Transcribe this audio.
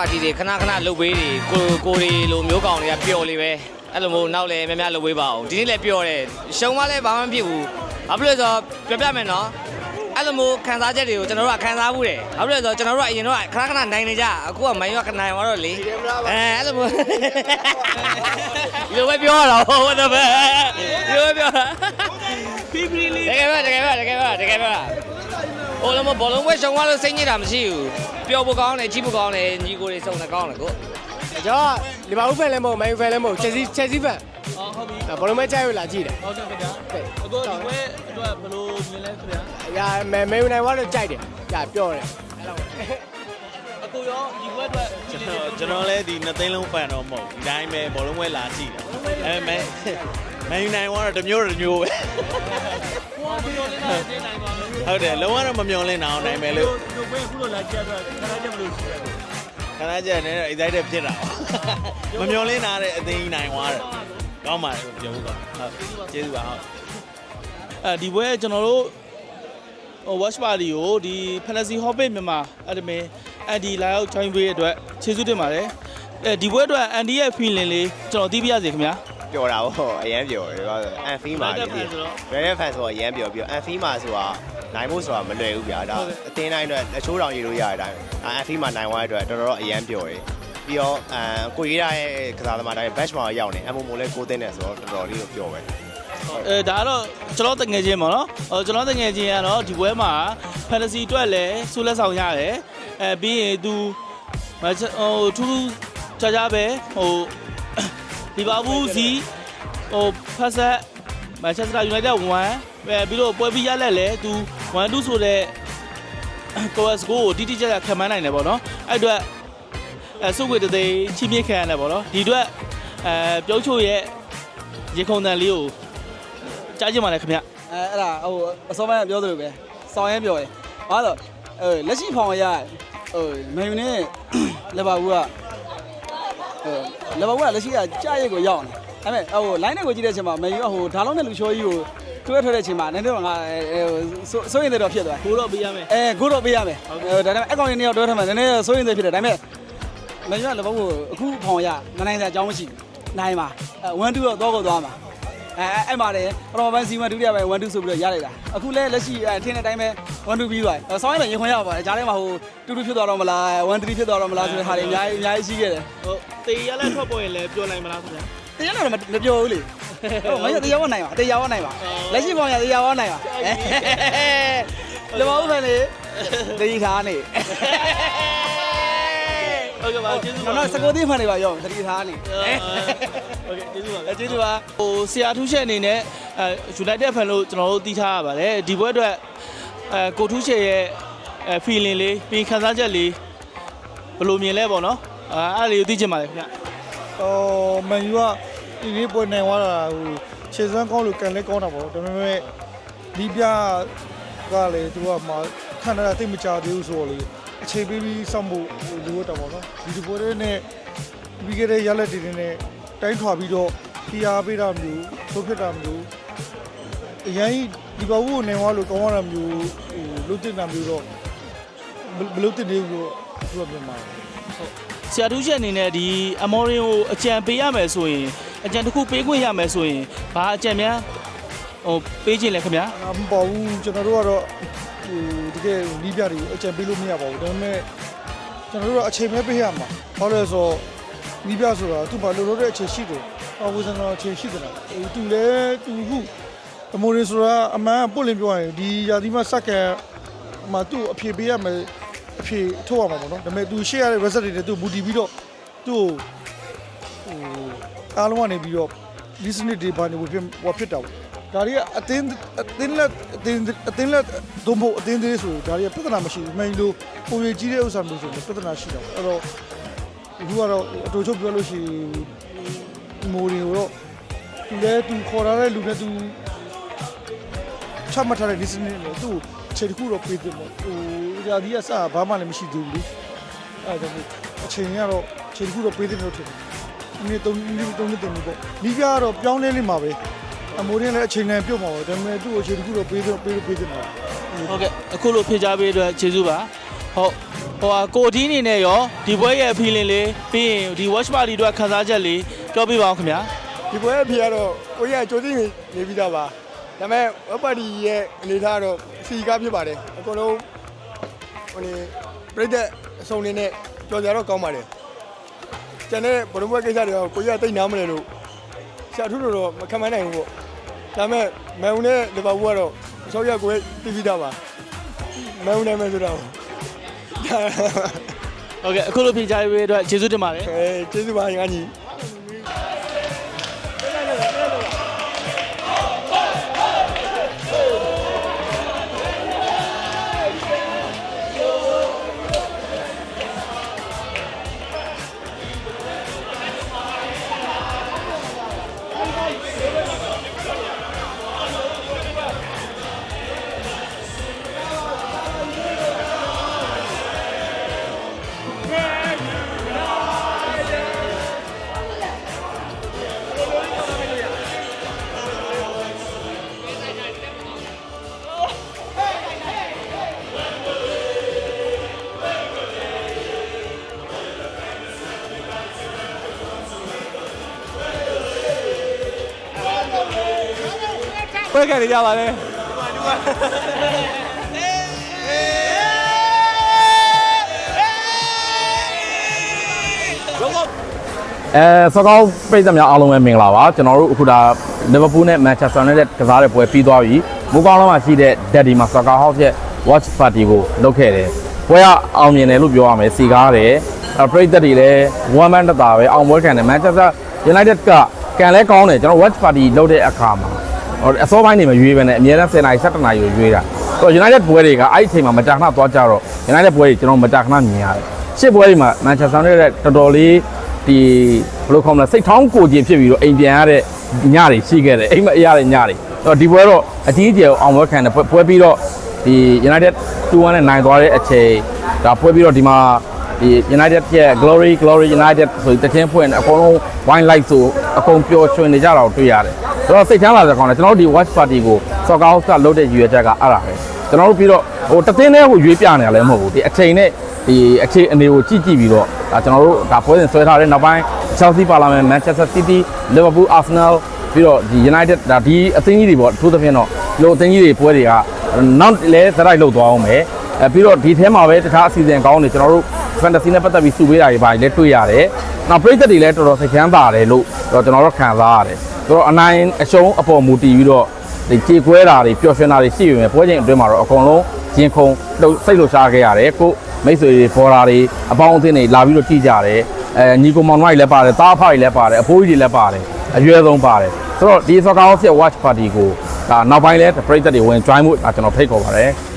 မျိုး watch party တွေခဏခဏလုပ်ပေးတွေကိုကိုတွေလိုမျိုးကောင်တွေကပျော်လေးပဲအဲ့လိုမျိုးနောက်လည်းများများလုပ်ပေးပါအောင်ဒီနေ့လည်းပျော်တယ်ရှုံးမလည်းဘာမှမဖြစ်ဘူးဘာဖြစ်လို့လဲဆိုတော့ပြောပြမယ်နော်အဲ့လိုမျိုးခံစားချက်တွေကိုကျွန်တော်တို့ကခံစားဘူးတယ်ဘာဖြစ်လို့လဲဆိုတော့ကျွန်တော်တို့ကအရင်တော့ခဏခဏနိုင်နေကြအခုကမိုင်းရွာခဏနိုင်သွားတော့လေအဲအဲ့လိုမျိုးဒီလိုပဲပြောရတာဟုတ်တယ်ပဲဒီလိုပဲပြောတာဖီဖီလေးတကယ်ပဲတကယ်ပဲတကယ်ပဲတကယ်ပဲ ဟိုလည်းမဘောလုံးပွဲရှုံသွားလို့စိတ်ညစ်တာမရှိဘူးပျော်ဖို့ကောင်းတယ်ကြီးဖို့ကောင်းတယ်ညီကိုတွေစုံတယ်ကောင်းတယ်ကိုကျွန်တော်ကလီဗာပူးဖန်လည်းမဟုတ်မန်ယူဖန်လည်းမဟုတ်ချက်စီချက်စီဖန်အော်ဟုတ်ပြီဘောလုံးမဲကြိုက်လို့လာကြည့်တယ်ဟုတ်ကဲ့ခင်ဗျာအခုဒီပွဲအတွက်ဘယ်လိုမြင်လဲခင်ဗျာ။ရာမန်မန်ယူနိုင်ဝါတော့ကြိုက်တယ်။ကြာပြောတယ်။အဲ့လိုအခုရောဒီပွဲအတွက်ကျွန်တော်ကျွန်တော်လည်းဒီနှစ်သိန်းလုံးဖန်တော့မဟုတ်ဘူးဒီတိုင်းပဲဘောလုံးပွဲလာကြည့်တာအဲမဲမန်ယူနိုင်ကတော့တစ်မျိုးတစ်မျိုးပဲဟိုကဘယ်လိုလဲတော့တင်းနိုင်ပါမယ် ဟုတ်တယ်လုံးဝတော့မမျောလင့်အောင်နိုင်မယ်လို့ဒီပွဲအခုလိုလာကြတော့ခဏချက်မလို့ရှိတယ်ခဏကျနေတော့ excited ဖြစ်တာမမျောလင့်တာတဲ့အသိနိုင်သွားတယ်ကောင်းပါတယ်ပြောဖို့ကောင်းဟုတ်ကျေးဇူးပါဟုတ်အဲဒီပွဲကျွန်တော်တို့ဟို watch party ကိုဒီ Fantasy Hobbit မြန်မာအဲ့ဒီမင်းအဲ့ဒီလာရောက် join ပေးတဲ့အတွက်ကျေးဇူးတင်ပါတယ်အဲဒီပွဲအတွက် Andy ရဲ့ feeling လေးကျွန်တော်သိပြရစေခင်ဗျာပျော်တာပေါ့အရန်ပျော်တယ်ဟုတ်အန်ဖီမာလေးဒီရယ်ဖန်ဆိုတော့အရန်ပျော်ပြီးတော့အန်ဖီမာဆိုတာ နိုင်ဖို့ဆိုတာမလွယ်ဘူးဗျာဒါအတင်းတိုင်းအတွက်လက်ချိုးတောင်ရေလို့ရတဲ့အတိုင်းအန်ဖီမာနိုင်သွားတဲ့အတွက်တော်တော်အရန်ပျော်တယ်ပြီးတော့အမ်ကိုရေးရရဲ့ကစားသမားတိုင်း batch မှာရောက်နေအမိုမိုလဲကိုသိနေဆိုတော့တော်တော်လေးကိုပျော်ပဲအဲဒါကတော့ကျွန်တော်တငယ်ချင်းပေါ့နော်ဟိုကျွန်တော်တငယ်ချင်းကတော့ဒီပွဲမှာ fantasy အတွက်လည်းဆူလက်ဆောင်ရတယ်အဲပြီးရင်သူမချဟိုထူးထူးခြားခြားပဲဟိုဒီဘာဘူးစီဟိုဖက်ဆက်မန်ချက်စတာယူနိုက်တက်1ပဲပြီးတော့ပွဲပြီးရလက်လဲသူ 1 2ဆိုတဲ့ကိုစကိုကိုတိတိကျကျခံမနိုင်တယ်ပေါ့နော်အဲ့အတွက်အဲစုပ်ဝေတသိန်းချင်းမြင့်ခံရတယ်ပေါ့နော်ဒီအတွက်အဲပြုံးချိုရဲ့ရေခုံတန်လေးကိုကြားကြည့်ပါလေခင်ဗျအဲအဲ့ဒါဟိုအစောပိုင်းကပြောသလိုပဲစောင်းရဲပြောတယ်ဘာလို့အဲလက်ရှိဖောင်ရဟိုမန်ယူနဲ့လီဗာပူးကဟိုလီဗာပူးကလက်ရှိကကြာရက်ကိုရောက်နေဒါပေမဲ့ဟို line နဲ့ကိုကြည့်တဲ့အချိန်မှာမန်ယူကဟိုဒါလုံးနဲ့လူချောကြီးကို တွဲထွက်တဲ့အချိန်မှာနည်းနည်းတော့ငါအဲစိုးရင်တွေတော့ဖြစ်သွားကိုတော့ပေးရမယ်အဲကိုတော့ပေးရမယ်အဲဒါပေမဲ့အကောင်ရင်းနှစ်ယောက်တွဲထွက်မှာနည်းနည်းစိုးရင်တွေဖြစ်တယ်ဒါပေမဲ့မန်ယူကလီဗာပူးကိုအခုဖောင်ရမနိုင်တဲ့အကြောင်းမရှိဘူးနိုင်ပါအဲ1 2တော့တော့ကိုသွားမှာအဲအဲ့မှာလေပထမပိုင်းစီမံဒုတိယပိုင်း1 2ဆိုပြီးတော့ရလိုက်တာအခုလဲလက်ရှိအဲထင်းတဲ့အတိုင်းပဲ1 2ပြီးသွားတယ်ဆောင်းရင်လည်းရင်ခွင်ရပါတယ်ဂျားထဲမှာဟို2 2ဖြစ်သွားတော့မလား1 3ဖြစ်သွားတော့မလားဆိုတဲ့ဟာတွေအများကြီးအများကြီးရှိခဲ့တယ်ဟိုတေးရလက်ထွက်ပေါ်ရင်လည်းပြောနိုင်မလားခင်ဗျာတရားတော့မပြောဘူးလေ ဟုတ်မရတရားဝနိုင်ပါတရားဝနိုင်ပါလက်ရှိကောင်ရတရားဝနိုင်ပါလေဘာလို့လဲလေတတိထားနေဟုတ်ကဲ့ပါကျေးဇူးပါတော့တော့စကိုသေးမှန်နေပါရောတတိထားနေဟုတ်ကဲ့ကျေးဇူးပါအဲကျေးဇူးပါဟိုဆရာထူးချက်အနေနဲ့အဲ United fan လို့ကျွန်တော်တို့သိထားရပါတယ်ဒီပွဲအတွက်အဲကိုထူးချက်ရဲ့အဲ feeling လေးပြီးခံစားချက်လေးဘယ်လိုမြင်လဲပေါ့နော်အဲအဲ့ဒါလေးကိုသိချင်ပါတယ်ခင်ဗျအော်မန်ယူက ဒီနေ့ပွဲနိုင်သွားတာဟိုခြေစမ်းကောင်းလို့ကန်လဲကောင်းတာပေါ့ဒါပေမဲ့ဒီပြကလည်းသူကမှခံရတာတိတ်မကြသေးဘူးဆိုတော့လေအခြေပေးပြီးစောင့်ဖို့လိုတော့ပေါ့နော်ဒီဒီပွဲတွေနဲ့ပြီးခဲ့တဲ့ရလက်တွေနဲ့တိုင်းထွာပြီးတော့ဖီအားပေးတာမျိုးထုတ်ဖြစ်တာမျိုးအရင်ဒီဘဝကိုနိုင်သွားလို့ကောင်းရတာမျိုးဟိုလုတ်တင်တာမျိုးတော့မလုတ်တင်နေဘူးလို့သူကမြန်မာတယ်ဆရာတူးချက်အနေနဲ့ဒီအမော်ရင်ကိုအကြံပေးရမယ်ဆိုရင် အကြံတစ်ခုပေးခွင့်ရမယ်ဆိုရင်ဘာအကြံများဟိုပေးခြင်းလဲခင်ဗျာအာမပေါ်ဘူးကျွန်တော်တို့ကတော့ဟိုတကယ်နီးပြတွေကိုအကြံပေးလို့မရပါဘူးဒါပေမဲ့ကျွန်တော်တို့ကအချိန်ပဲပေးရမှာဘာလို့လဲဆိုတော့နီးပြဆိုတာသူ့ဘာလိုလိုတဲ့အချိန်ရှိတယ်အဝိဇ္ဇာအချိန်ရှိတယ်လားဟိုသူလဲသူခုအမိုရီဆိုတာအမှန်ပုတ်လင်းပြောရရင်ဒီယာဒီမှာစက္ကန့်အမှသူ့အဖြေပေးရမယ်အဖြေထုတ်ရမှာပေါ့နော်ဒါပေမဲ့သူရှေ့ရတဲ့ result တွေနဲ့သူ့ဘူတီပြီးတော့သူ့ဟို အားလုံးကနေပြီးတော့ listening တွေဘာနေဝဖြစ်ဝဖြစ်တာပေါ့ဒါတွေကအတင်းအတင်းလက်အတင်းအတင်းလက်ဒုံဖို့အတင်းသေးဆိုဒါတွေကပြဿနာမရှိဘူးမင်းတို့ပုံရကြီးတဲ့ဥစ္စာမျိုးဆိုရင်ပြဿနာရှိတာပေါ့အဲ့တော့ဒီကတော့အတူချုပ်ပြောလို့ရှိရင်မိုးရီကိုတော့သူလည်းသူခေါ်လာတဲ့လူနဲ့သူချမှတ်ထားတဲ့ listening နဲ့သူ့ခြေတစ်ခုတော့ပေးတယ်ပေါ့ဟိုဂျာဒီကစဘာမှလည်းမရှိသေးဘူးလေအဲ့ဒါကြောင့်အချိန်ကတော့ခြေတစ်ခုတော့ပေးတယ်လို့ထင်တယ် ဒီနေ့သုံးနေ့သုံးနေ့တင်ပြီပေါ့ဒီပြကတော့ပြောင်းလဲနေမှာပဲအမိုးရင်းလည်းအချိန်နဲ့ပြုတ်မှာပါဒါပေမဲ့သူ့ကိုခြေတစ်ခုတော့ပေးတယ်ပေးလို့ပေးတယ်မှာဟုတ်ကဲ့အခုလိုဖြေချပေးတဲ့အတွက်ကျေးဇူးပါဟုတ်ဟိုဟာကိုဒီအနေနဲ့ရောဒီပွဲရဲ့ feeling လေးပြီးရင်ဒီ watch party အတွက်ခံစားချက်လေးပြောပြပါအောင်ခင်ဗျာဒီပွဲအဖေကတော့ကိုကြီးကကြိုသိနေနေပြီးသားပါဒါပေမဲ့ဝက်ပါတီရဲ့အနေထားကတော့စီကားဖြစ်ပါတယ်အကုန်လုံးဟိုနေပြိသက်အစုံနေနဲ့ကြော်ကြတော့ကောင်းပါတယ် ကျန်တဲ့ဘလုံးပွဲကိစ္စတွေကကိုကြီးကတိတ်နားမလဲလို့ဆရာထုလို့တော့မခံမနိုင်ဘူးပေါ့ဒါပေမဲ့မန်ဦးနဲ့လီဗာပူးကတော့အစောရကိုယ်တီးပြီးသားပါမန်ဦးနဲ့မယ်ဆိုတော့ဟုတ်ကဲ့အခုလိုဖြေချပေးတဲ့အတွက်ကျေးဇူးတင်ပါတယ်အဲကျေးဇူးပါငါညီ ပွဲခံနေကြပါလေအဲစကောက်ပြည်သက်များအားလုံးပဲမင်္ဂလာပါကျွန်တော်တို့အခုဒါလီဗာပူးနဲ့မန်ချက်စတာနဲ့ကစားတဲ့ပွဲပြီးသွားပြီမိုးကောင်းလုံးမှာရှိတဲ့ဒက်ဒီမှာစကားဟောက်ရဲ့ watch party ကိုလုပ်ခဲ့တယ်ပွဲကအောင်မြင်တယ်လို့ပြောရမယ်စီကားတယ်အဲပြည်သက်တွေလည်း one man တတာပဲအောင်ပွဲခံတယ် Manchester United ကကန်လဲကောင်းတယ်ကျွန်တော် watch party လုပ်တဲ့အခါမှာဟို အစောပိုင်းနေမရွေးပဲနဲ့အများနဲ့10နာရီ17နာရီကိုရွေးတာဟို United ပွဲတွေကအဲ့ဒီအချိန်မှာမတာခဏသွားကြတော့ United ပွဲတွေကျွန်တော်မတာခဏမြင်ရတယ်ရှစ်ပွဲတွေမှာ Manchester United တော်တော်လေးဒီဘယ်လိုခေါ်မလဲစိတ်ထောင်းကိုကျင်ဖြစ်ပြီးတော့အိမ်ပြန်ရတဲ့ညတွေရှိခဲ့တယ်အိမ်မအေးရတဲ့ညတွေအဲ့တော့ဒီပွဲတော့အကြီးအကျယ်အောင်ပွဲခံတယ်ပွဲပွဲပြီးတော့ဒီ United 2-1နဲ့နိုင်သွားတဲ့အချိန်ဒါပွဲပြီးတော့ဒီမှာ ဒီ United ရဲ့ Glory Glory United ဆိုပြီးတခြင်းဖွင့်အကုန်လုံး wine light ဆိုအကုန်ပျော်ရွှင်နေကြတာကိုတွေ့ရတယ်ဆိုတော့စိတ်ချမ်းသာစရာကောင်းတယ်ကျွန်တော်တို့ဒီ watch party ကို Soccer House ကလုပ်တဲ့ရည်ရွယ်ချက်ကအဲ့ဒါပဲကျွန်တော်တို့ပြီးတော့ဟိုတသင်းနဲ့ဟိုရွေးပြနေရလဲမဟုတ်ဘူးဒီအချိန်နဲ့ဒီအခြေအနေကိုကြည့်ကြည့်ပြီးတော့ဒါကျွန်တော်တို့ဒါပွဲစဉ်ဆွဲထားတဲ့နောက်ပိုင်း Chelsea ပါလာမယ် Manchester City Liverpool Arsenal ပြီးတော့ဒီ United ဒါဒီအသင်းကြီးတွေပေါ့အထူးသဖြင့်တော့ဒီလိုအသင်းကြီးတွေပွဲတွေကနောက်လဲစရိုက်လောက်သွားအောင်မယ်အဲပြီးတော့ဒီထဲမှာပဲတခြားအစီအစဉ်ကောင်းတွေကျွန်တော်တို့ fantasy နဲ့ပတ်သက်ပြီးစုပေးတာတွေပါလည်းတွေ့ရတယ်။နောက်ပရိသတ်တွေလည်းတော်တော်စိတ်ချမ်းသာတယ်လို့တော့ကျွန်တော်တို့ခံစားရတယ်။ဆိုတော့အနိုင်အရှုံးအပေါ်မူတည်ပြီးတော့ဒီကြေကွဲတာတွေပျော်ရွှင်တာတွေရှိပေမဲ့ပွဲချိန်အတွင်းမှာတော့အကုန်လုံးရင်ခုန်လှုပ်စိတ်လှုပ်ရှားခဲ့ရတယ်။ကိုမိတ်ဆွေတွေပေါ်တာတွေအပေါင်းအသင်းတွေလာပြီးတော့ကြည့်ကြတယ်။အဲညီကိုမောင်နှမတွေလည်းပါတယ်တားဖတွေလည်းပါတယ်အဖိုးကြီးတွေလည်းပါတယ်အရွယ်ဆုံးပါတယ်ဆိုတော့ဒီ Soccer House ရဲ့ watch party ကိုဒါနောက်ပိုင်းလဲပရိသတ်တွေဝင် join ဖို့ဒါကျွန်တော်ဖိတ်ခေါ်ပါတယ်။